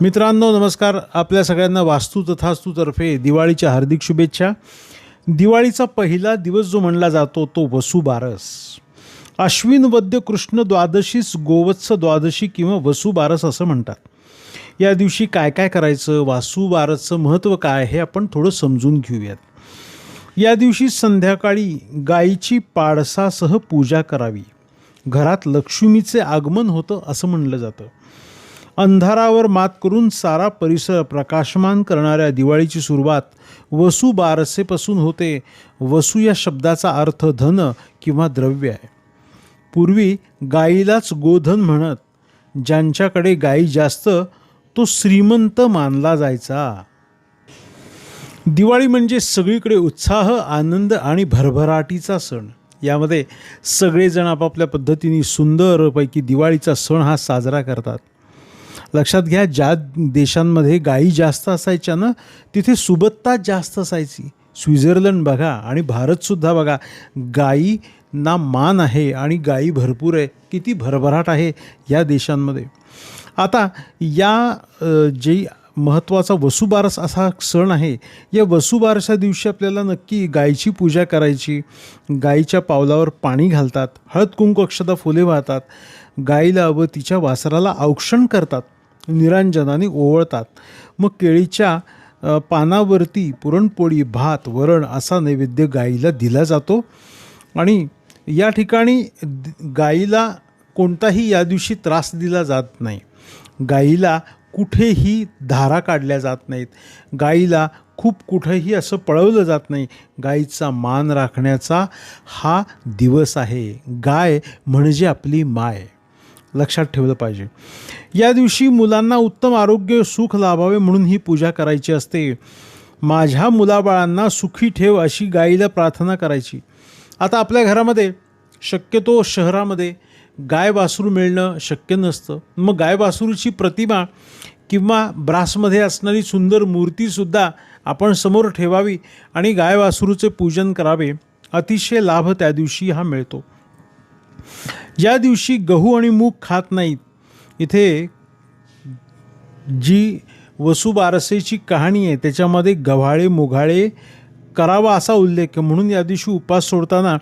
मित्रांनो नमस्कार. आपल्या सगळ्यांना वास्तू तथास्तूतर्फे दिवाळीच्या हार्दिक शुभेच्छा. दिवाळीचा पहिला दिवस जो म्हणला जातो तो वसुबारस अश्विन वद्य कृष्ण द्वादशीस गोवत्स द्वादशी किंवा वसुबारस असं म्हणतात. या दिवशी काय काय करायचं वासुबारसचं महत्त्व काय हे आपण थोडं समजून घेऊयात. या दिवशी संध्याकाळी गायीची पाडसासह पूजा करावी. घरात लक्ष्मीचे आगमन होतं असं म्हणलं जातं. अंधारावर मात करून सारा परिसर प्रकाशमान करणाऱ्या दिवाळीची सुरुवात वसू बारसेपासून होते. वसू या शब्दाचा अर्थ धन किंवा द्रव्य आहे. पूर्वी गाईलाच गोधन म्हणत ज्यांच्याकडे गाई जास्त तो श्रीमंत मानला जायचा. दिवाळी म्हणजे सगळीकडे उत्साह आनंद आणि भरभराटीचा सण. यामध्ये सगळेजण आपापल्या पद्धतीने सुंदरपैकी दिवाळीचा सण हा साजरा करतात. लक्षात घ्या ज्या देशांमध्ये गायी जास्त असायच्या ना तिथे सुबत्ता जास्त असायची. स्वित्झर्लंड बघा आणि भारतसुद्धा बघा गायींना मान आहे आणि गायी भरपूर आहे. किती भरभराट आहे या देशांमध्ये. आता या जी जे महत्त्वाचा वसुबारस असा सण आहे. या वसुबारसा दिवशी आपल्याला नक्की गायीची पूजा करायची. गायीच्या पावलावर पाणी घालतात हळद कुंकू अक्षता फुले वाहतात गायीला व तिच्या वासराला औक्षण करतात निरांजनाने ओवळतात. मग केळीच्या पानावरती पुरणपोळी भात वरण असा नैवेद्य गायीला दिला जातो. आणि या ठिकाणी गायीला कोणताही या दिवशी त्रास दिला जात नाही. गायीला कुठेही धारा काढल्या जात नाहीत. गाईला खूप कुठंही असं पळवलं जात नाही. गाईचा मान राखण्याचा हा दिवस आहे. गाय म्हणजे आपली माय. लक्षात ठेवलं पाहिजे. या दिवशी मुलांना उत्तम आरोग्य सुख लाभावे म्हणून ही पूजा करायची असते. माझ्या मुलाबाळांना सुखी ठेव अशी गाईला प्रार्थना करायची. आता आपल्या घरामध्ये शक्यतो शहरामध्ये गाय वासरू मिळणं शक्य नसतं. मग गाय वासरूची प्रतिमा किंवा ब्रासमध्ये असणारी सुंदर मूर्तीसुद्धा आपण समोर ठेवावी आणि गाय वासरूचे पूजन करावे अतिशय लाभ त्या दिवशी हा मिळतो. ज्या दिवशी गहू आणि मूग खात नाहीत. इथे जी वसुबारसेची कहाणी आहे त्याच्यामध्ये गव्हाळे मुघाळे करावा असा उल्लेख म्हणून या दिवशी उपवास सोडताना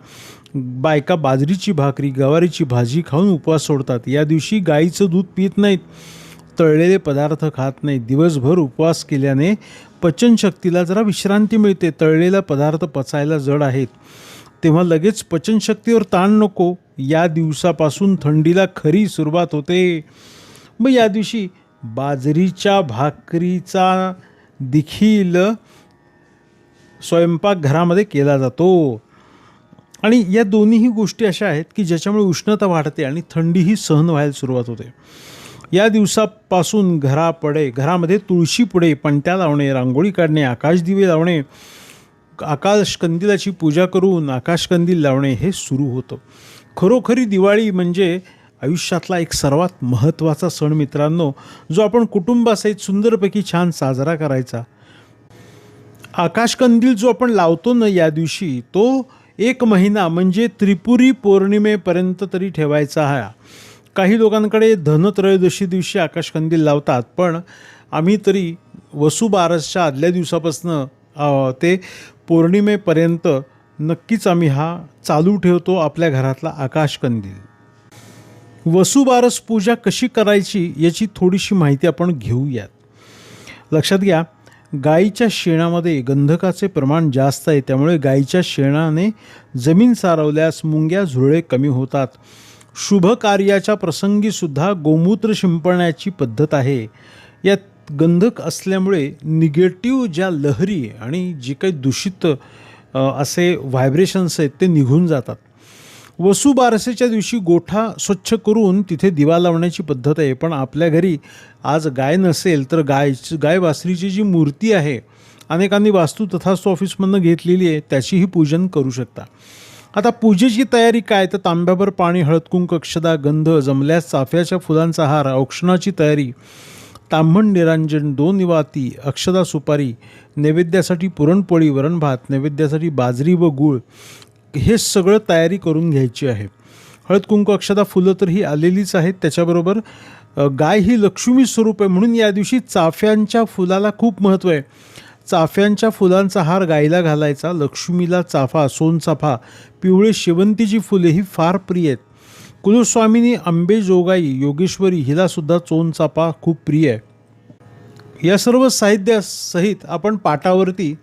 बायका बाजरीची भाकरी गवारीची भाजी खाऊन उपवास सोडतात. या दिवशी गाईचं दूध पित नाहीत तळलेले पदार्थ खात नाहीत. दिवसभर उपवास केल्याने पचनशक्तीला जरा विश्रांती मिळते. तळलेला पदार्थ पचायला जड आहेत. तेव्हा लगेच पचनशक्तीवर ताण नको. या दिवसापासून थंडीला खरी सुरुवात होते. मग या दिवशी बाजरीच्या भाकरीचा देखील स्वयंपाक घरामध्ये केला जातो. आणि या दोन्हीही गोष्टी अशा आहेत की ज्याच्यामुळे उष्णता वाढते आणि थंडीही सहन व्हायला सुरुवात होते. या दिवसापासून घरापडे घरामध्ये तुळशी पुढे पणत्या लावणे रांगोळी काढणे आकाशदिवे लावणे आकाशकंदिलाची पूजा करून आकाशकंदील लावणे हे सुरू होतं. खरोखरी दिवाळी म्हणजे आयुष्यातला एक सर्वात महत्त्वाचा सण मित्रांनो जो आपण कुटुंबासहित सुंदरपैकी छान साजरा करायचा. आकाशकंदील जो आपण लावतो ना या दिवशी तो एक महिना म्हणजे त्रिपुरी पौर्णिमेपर्यंत तरी ठेवायचा हा. काही लोकांकडे धनत्रयोदशी दिवशी आकाशकंदील लावतात पण आम्ही तरी वसुबारसच्या आदल्या दिवसापासनं ते पौर्णिमेपर्यंत नक्कीच आम्ही हा चालू ठेवतो आपल्या घरातला आकाशकंदील. वसुबारस पूजा कशी करायची याची थोडीशी माहिती आपण घेऊयात. लक्षात घ्या गाईच्या शेणामध्ये गंधकाचे प्रमाण जास्त आहे त्यामुळे गाईच्या शेणाने जमीन सारवल्यास मुंग्या झुरळे कमी होतात. शुभ कार्याच्या प्रसंगीसुद्धा गोमूत्र शिंपण्याची पद्धत आहे. यात गंधक असल्यामुळे निगेटिव्ह ज्या लहरी आणि जी काही दूषित असे व्हायब्रेशन्स आहेत ते निघून जातात. वसुबारसेच्या दिवशी गोठा स्वच्छ करून तिथे दिवा लावण्याची पद्धत आहे. पण आपल्या घरी आज गाय नसेल तर गाय गाय वासरीची जी मूर्ती आहे अनेकांनी वास्तू तथास्तू ऑफिसमधनं घेतलेली आहे त्याचीही पूजन करू शकता. आता पूजेची तयारी काय? तर तांब्याभर पाणी हळदकुंक अक्षदा गंध जमल्यास चाफ्याच्या फुलांचा हार औक्षणाची तयारी तांबण निरांजन दोन निवाती अक्षदा सुपारी नैवेद्यासाठी पुरणपोळी वरण भात नैवेद्यासाठी बाजरी व गूळ हे सगळं तयारी करून घ्यायची आहे. हळद कुंकू अक्षदा फुलं तर ही आलेलीच आहेत. त्याच्याबरोबर गाय ही लक्ष्मी स्वरूप आहे. म्हणून या दिवशी चाफ्यांच्या फुलाला खूप महत्त्व आहे. चाफ्यांच्या फुलांचा हार गायला घालायचा लक्ष्मीला चाफा सोनचाफा पिवळे शेवंतीची फुले ही फार प्रिय आहेत. कुलस्वामिनी अंबेजोगाई योगेश्वरी हिलासुद्धा चोनचाफा खूप प्रिय आहे. या सर्व साहित्यासहित आपण पाटावरती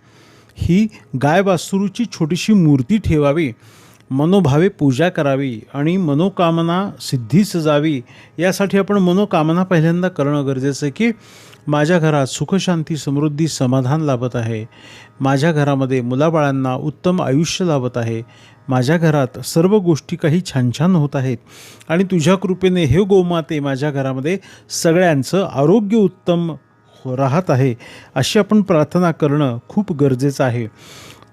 ही गाय वासरूची छोटीशी मूर्ती ठेवावी. मनोभावे पूजा करावी आणि मनोकामना सिद्धीस जावी यासाठी आपण मनोकामना पहिल्यांदा करणं गरजेचं आहे की माझ्या घरात सुखशांती समृद्धी समाधान लाभत आहे. माझ्या घरामध्ये मुलाबाळांना उत्तम आयुष्य लाभत आहे. माझ्या घरात सर्व गोष्टी काही छान छान होत आहेत आणि तुझ्या कृपेने हे गोमाते माझ्या घरामध्ये सगळ्यांचं आरोग्य उत्तम राहत आहे अशी आपण प्रार्थना करणं खूप गरजेचं आहे.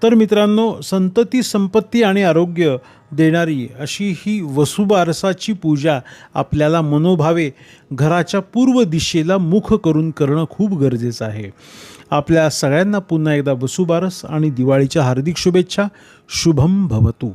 तर मित्रांनो संतती संपत्ती आणि आरोग्य देणारी अशी ही वसुबारसाची पूजा आपल्याला मनोभावे घराच्या पूर्व दिशेला मुख करून करणं खूप गरजेचं आहे. आपल्या सगळ्यांना पुन्हा एकदा वसुबारस आणि दिवाळीच्या हार्दिक शुभेच्छा. शुभम भवतू.